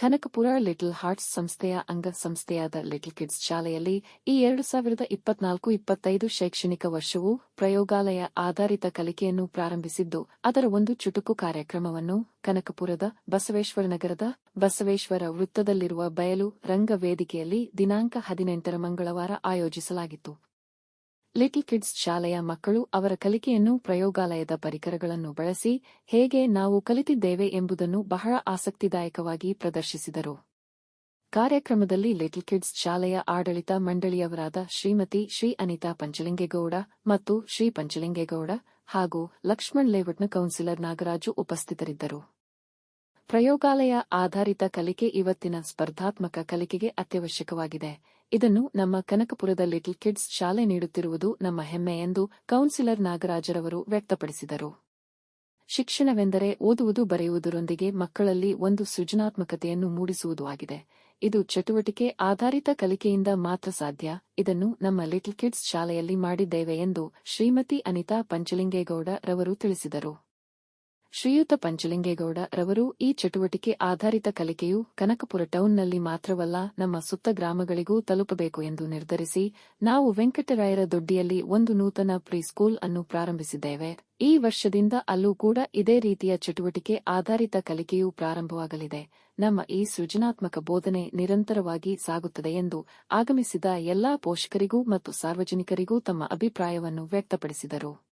Kanakapura Little Hearts ಸಂಸ್ಥೆಯ ಅಂಗಸಂಸ್ಥೆಯಾದ little kids ಶಾಲೆಯಲ್ಲಿ ಈ ಎರಡು ಸಾವಿರದ ಇಪ್ಪತ್ನಾಲ್ಕು ಇಪ್ಪತ್ತೈದು ಶೈಕ್ಷಣಿಕ ವರ್ಷವು ಪ್ರಯೋಗಾಲಯ ಆಧಾರಿತ ಕಲಿಕೆಯನ್ನು ಪ್ರಾರಂಭಿಸಿದ್ದು, ಅದರ ಒಂದು ಚುಟುಕು ಕಾರ್ಯಕ್ರಮವನ್ನು ಕನಕಪುರದ ಬಸವೇಶ್ವರ ನಗರದ ಬಸವೇಶ್ವರ ವೃತ್ತದಲ್ಲಿರುವ ಬಯಲು ರಂಗ ವೇದಿಕೆಯಲ್ಲಿ ದಿನಾಂಕ ಹದಿನೆಂಟರ ಮಂಗಳವಾರ ಆಯೋಜಿಸಲಾಗಿತ್ತು. ಲಿಟಲ್ ಕಿಡ್ಸ್ ಶಾಲೆಯ ಮಕ್ಕಳು ಅವರ ಕಲಿಕೆಯನ್ನು ಪ್ರಯೋಗಾಲಯದ ಪರಿಕರಗಳನ್ನು ಬಳಸಿ ಹೇಗೆ ನಾವು ಕಲಿತಿದ್ದೇವೆ ಎಂಬುದನ್ನು ಬಹಳ ಆಸಕ್ತಿದಾಯಕವಾಗಿ ಪ್ರದರ್ಶಿಸಿದರು. ಕಾರ್ಯಕ್ರಮದಲ್ಲಿ ಲಿಟಲ್ ಕಿಡ್ಸ್ ಶಾಲೆಯ ಆಡಳಿತ ಮಂಡಳಿಯವರಾದ ಶ್ರೀಮತಿ ಶ್ರೀ ಅನಿತಾ ಪಂಚಲಿಂಗೇಗೌಡ ಮತ್ತು ಶ್ರೀ ಪಂಚಲಿಂಗೇಗೌಡ ಹಾಗೂ ಲಕ್ಷ್ಮಣ್ ಲೇವಟ್ನ ಕೌನ್ಸಿಲರ್ ನಾಗರಾಜು ಉಪಸ್ಥಿತರಿದ್ದರು. ಪ್ರಯೋಗಾಲಯ ಆಧಾರಿತ ಕಲಿಕೆ ಇವತ್ತಿನ ಸ್ಪರ್ಧಾತ್ಮಕ ಕಲಿಕೆಗೆ ಅತ್ಯವಶ್ಯಕವಾಗಿದೆ. ಇದನ್ನು ನಮ್ಮ ಕನಕಪುರದ ಲಿಟಲ್ ಕಿಡ್ಸ್ ಶಾಲೆ ನೀಡುತ್ತಿರುವುದು ನಮ್ಮ ಹೆಮ್ಮೆ ಎಂದು ಕೌನ್ಸಿಲರ್ ನಾಗರಾಜರವರು ವ್ಯಕ್ತಪಡಿಸಿದರು. ಶಿಕ್ಷಣವೆಂದರೆ ಓದುವುದು ಬರೆಯುವುದರೊಂದಿಗೆ ಮಕ್ಕಳಲ್ಲಿ ಒಂದು ಸೃಜನಾತ್ಮಕತೆಯನ್ನು ಮೂಡಿಸುವುದು ಆಗಿದೆ. ಇದು ಚಟುವಟಿಕೆ ಆಧಾರಿತ ಕಲಿಕೆಯಿಂದ ಮಾತ್ರ ಸಾಧ್ಯ. ಇದನ್ನು ನಮ್ಮ ಲಿಟಲ್ ಕಿಡ್ಸ್ ಶಾಲೆಯಲ್ಲಿ ಮಾಡಿದ್ದೇವೆ ಎಂದು ಶ್ರೀಮತಿ ಅನಿತಾ ಪಂಚಲಿಂಗೇಗೌಡ ರವರು ತಿಳಿಸಿದರು. ಶ್ರೀಯುತ ಪಂಚಲಿಂಗೇಗೌಡ ರವರು ಈ ಚಟುವಟಿಕೆ ಆಧಾರಿತ ಕಲಿಕೆಯು ಕನಕಪುರ ಟೌನ್ನಲ್ಲಿ ಮಾತ್ರವಲ್ಲ ನಮ್ಮ ಸುತ್ತ ಗ್ರಾಮಗಳಿಗೂ ತಲುಪಬೇಕು ಎಂದು ನಿರ್ಧರಿಸಿ ನಾವು ವೆಂಕಟರಾಯರ ದೊಡ್ಡಿಯಲ್ಲಿ ಒಂದು ನೂತನ ಪ್ರೀ ಸ್ಕೂಲ್ ಅನ್ನು ಪ್ರಾರಂಭಿಸಿದ್ದೇವೆ. ಈ ವರ್ಷದಿಂದ ಅಲ್ಲೂ ಕೂಡ ಇದೇ ರೀತಿಯ ಚಟುವಟಿಕೆ ಆಧಾರಿತ ಕಲಿಕೆಯು ಪ್ರಾರಂಭವಾಗಲಿದೆ. ನಮ್ಮ ಈ ಸೃಜನಾತ್ಮಕ ಬೋಧನೆ ನಿರಂತರವಾಗಿ ಸಾಗುತ್ತದೆ ಎಂದು ಆಗಮಿಸಿದ ಎಲ್ಲಾ ಪೋಷಕರಿಗೂ ಮತ್ತು ಸಾರ್ವಜನಿಕರಿಗೂ ತಮ್ಮ ಅಭಿಪ್ರಾಯವನ್ನು ವ್ಯಕ್ತಪಡಿಸಿದರು.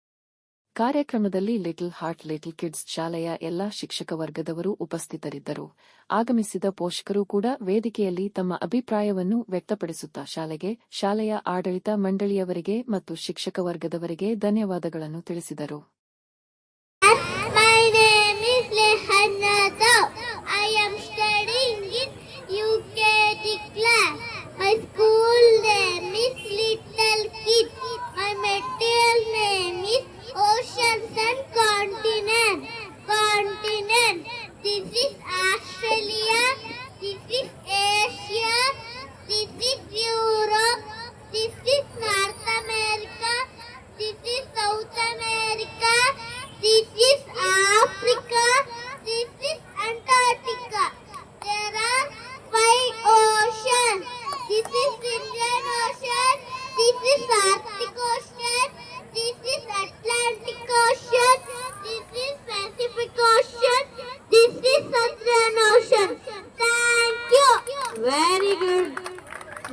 ಕಾರ್ಯಕ್ರಮದಲ್ಲಿ ಲಿಟಲ್ ಹಾರ್ಟ್ ಲಿಟಲ್ ಕಿಡ್ಸ್ ಶಾಲೆಯ ಎಲ್ಲಾ ಶಿಕ್ಷಕ ವರ್ಗದವರು ಉಪಸ್ಥಿತರಿದ್ದರು. ಆಗಮಿಸಿದ ಪೋಷಕರು ಕೂಡ ವೇದಿಕೆಯಲ್ಲಿ ತಮ್ಮ ಅಭಿಪ್ರಾಯವನ್ನು ವ್ಯಕ್ತಪಡಿಸುತ್ತಾ ಶಾಲೆಗೆ, ಶಾಲೆಯ ಆಡಳಿತ ಮಂಡಳಿಯವರಿಗೆ ಮತ್ತು ಶಿಕ್ಷಕ ವರ್ಗದವರಿಗೆ ಧನ್ಯವಾದಗಳನ್ನು ತಿಳಿಸಿದರು.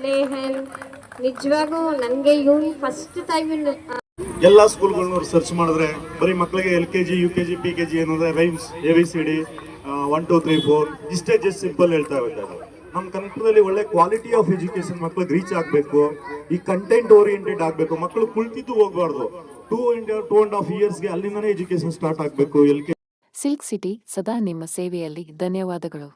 ಲೇಹನ್ ನಿಜವಾಗೂ ನನಗೆ ಇವನು ಫಸ್ಟ್ ಟೈಮ್ ಎಲ್ಲ ಸ್ಕೂಲ್ಗಳನ್ನು ಸರ್ಚ್ ಮಾಡಿದ್ರೆ ಬರೀ ಮಕ್ಕಳಿಗೆ L K G U K G P K G ಏನಂದ್ರೆ rhymes A B C D one two three four ಇಷ್ಟೇ ಜಸ್ಟ್ ಸಿಂಪಲ್ ಹೇಳ್ತಾ ಇದ್ದಾರೆ. ನಮ್ಮ ಕನ್ನಡದಲ್ಲಿ ಒಳ್ಳೆ ಕ್ವಾಲಿಟಿ ಆಫ್ ಎಜುಕೇಶನ್ ಮಕ್ಳಿಗೆ ರೀಚ್ ಆಗಬೇಕು ಈ ಕಂಟೆಂಟ್ ಓರಿಯೆಂಟೆಡ್ ಆಗಬೇಕು ಮಕ್ಕಳು ಕುಳಿತಿದ್ದು ಹೋಗಬಾರ್ದು. Two and two and half ಇಯರ್ಸ್ಗೆ ಅಲ್ಲಿಂದನೇ ಎಜುಕೇಶನ್ ಸ್ಟಾರ್ಟ್ ಆಗಬೇಕು ಎಲ್ ಕೆ ಸಿಲ್ಕ್ ಸಿಟಿ ಸದಾ ನಿಮ್ಮ ಸೇವೆಯಲ್ಲಿ ಧನ್ಯವಾದಗಳು.